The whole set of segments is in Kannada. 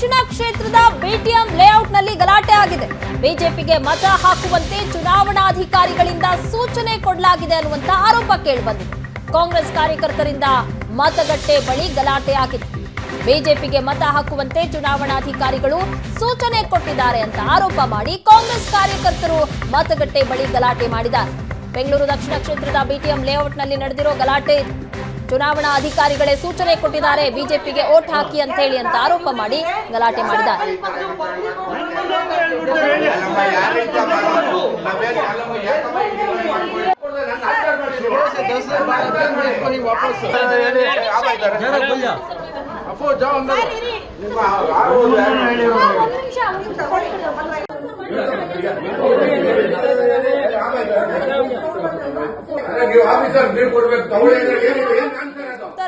ದಕ್ಷಿಣ ಕ್ಷೇತ್ರದ ಬಿಟಿಎಂ ಲೇಔಟ್ನಲ್ಲಿ ಗಲಾಟೆ ಆಗಿದೆ. ಬಿಜೆಪಿಗೆ ಮತ ಹಾಕುವಂತೆ ಚುನಾವಣಾಧಿಕಾರಿಗಳಿಂದ ಸೂಚನೆ ಕೊಡಲಾಗಿದೆ ಅನ್ನುವಂತ ಆರೋಪ ಕೇಳಿಬಂದಿದೆ. ಕಾಂಗ್ರೆಸ್ ಕಾರ್ಯಕರ್ತರಿಂದ ಮತಗಟ್ಟೆ ಬಳಿ ಗಲಾಟೆ ಆಗಿದೆ. ಬಿಜೆಪಿಗೆ ಮತ ಹಾಕುವಂತೆ ಚುನಾವಣಾಧಿಕಾರಿಗಳು ಸೂಚನೆ ಕೊಟ್ಟಿದ್ದಾರೆ ಅಂತ ಆರೋಪ ಮಾಡಿ ಕಾಂಗ್ರೆಸ್ ಕಾರ್ಯಕರ್ತರು ಮತಗಟ್ಟೆ ಬಳಿ ಗಲಾಟೆ ಮಾಡಿದ್ದಾರೆ. ಬೆಂಗಳೂರು ದಕ್ಷಿಣ ಕ್ಷೇತ್ರದ ಬಿಟಿಎಂ ಲೇಔಟ್ನಲ್ಲಿ ನಡೆದಿರೋ ಗಲಾಟೆ ಚುನಾವಣಾ ಅಧಿಕಾರಿಗಳೇ ಸೂಚನೆ ಕೊಟ್ಟಿದ್ದಾರೆ ಬಿಜೆಪಿಗೆ ಓಟ್ ಹಾಕಿ ಅಂತ ಹೇಳಿ ಅಂತ ಆರೋಪ ಮಾಡಿ ಗಲಾಟೆ ಮಾಡಿದ್ದಾರೆ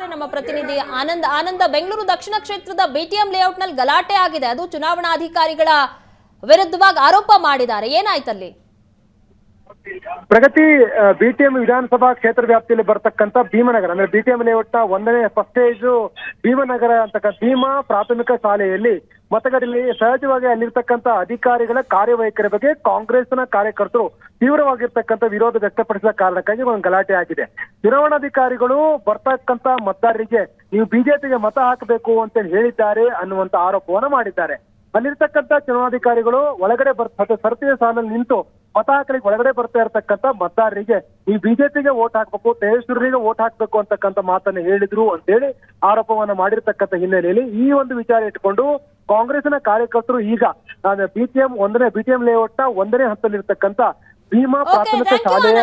ನಮ್ಮ ಪ್ರತಿನಿಧಿ ಆನಂದ್, ಆನಂದ ಬೆಂಗಳೂರು ದಕ್ಷಿಣ ಕ್ಷೇತ್ರದ ಬಿಟಿಎಂ ಲೇಔಟ್ನಲ್ಲಿ ಗಲಾಟೆ ಆಗಿದೆ. ಅದು ಚುನಾವಣಾಧಿಕಾರಿಗಳ ವಿರುದ್ಧವಾಗಿ ಆರೋಪ ಮಾಡಿದ್ದಾರೆ. ಏನಾಯ್ತಲ್ಲಿ? ಪ್ರಗತಿ ಬಿಟಿಎಂ ವಿಧಾನಸಭಾ ಕ್ಷೇತ್ರ ವ್ಯಾಪ್ತಿಯಲ್ಲಿ ಬರತಕ್ಕಂತ ಭೀಮನಗರ, ಅಂದ್ರೆ ಬಿಟಿಎಂ ಲೇಔಟ್ನ ಒಂದನೇ ಫಸ್ಟ್ ಸ್ಟೇಜ್ ಭೀಮನಗರ ಅಂತಕ್ಕಂಥ ಭೀಮಾ ಪ್ರಾಥಮಿಕ ಶಾಲೆಯಲ್ಲಿ ಮತಗಟ್ಟೆಯಲ್ಲಿ ಸಹಜವಾಗಿ ಅಲ್ಲಿರ್ತಕ್ಕಂಥ ಅಧಿಕಾರಿಗಳ ಕಾರ್ಯವೈಖರಿ ಬಗ್ಗೆ ಕಾಂಗ್ರೆಸ್ನ ಕಾರ್ಯಕರ್ತರು ತೀವ್ರವಾಗಿರ್ತಕ್ಕಂಥ ವಿರೋಧ ವ್ಯಕ್ತಪಡಿಸಿದ ಕಾರಣಕ್ಕಾಗಿ ಒಂದು ಗಲಾಟೆ ಆಗಿದೆ. ಚುನಾವಣಾಧಿಕಾರಿಗಳು ಬರ್ತಕ್ಕಂಥ ಮತದಾರರಿಗೆ ನೀವು ಬಿಜೆಪಿಗೆ ಮತ ಹಾಕಬೇಕು ಅಂತ ಹೇಳಿದ್ದಾರೆ ಅನ್ನುವಂತ ಆರೋಪವನ್ನ ಮಾಡಿದ್ದಾರೆ. ಅಲ್ಲಿರ್ತಕ್ಕಂಥ ಚುನಾವಣಾಧಿಕಾರಿಗಳು ಒಳಗಡೆ ಬರ್ತ ಸರತಿಯ ಸಾಲಲ್ಲಿ ನಿಂತು ಮತ ಹಾಕಲಿಕ್ಕೆ ಒಳಗಡೆ ಬರ್ತಾ ಇರತಕ್ಕಂಥ ಮತದಾರರಿಗೆ ಈ ಬಿಜೆಪಿಗೆ ವೋಟ್ ಹಾಕ್ಬೇಕು ತೇಜಸ್ವರಿಗೆ ವೋಟ್ ಹಾಕ್ಬೇಕು ಅಂತಕ್ಕಂಥ ಮಾತನ್ನ ಹೇಳಿದ್ರು ಅಂತೇಳಿ ಆರೋಪವನ್ನ ಮಾಡಿರ್ತಕ್ಕಂಥ ಹಿನ್ನೆಲೆಯಲ್ಲಿ ಈ ಒಂದು ವಿಚಾರ ಇಟ್ಕೊಂಡು ಕಾಂಗ್ರೆಸ್ನ ಕಾರ್ಯಕರ್ತರು ಈಗ ಬಿಟಿಎಂ ಒಂದನೇ ಬಿಟಿಎಂ ಲೇಔಟ್ನ ಒಂದನೇ ಹಂತದಲ್ಲಿರ್ತಕ್ಕಂಥ ಭೀಮಾ ಪ್ರಾಥಮಿಕ ಶಾಲೆಯ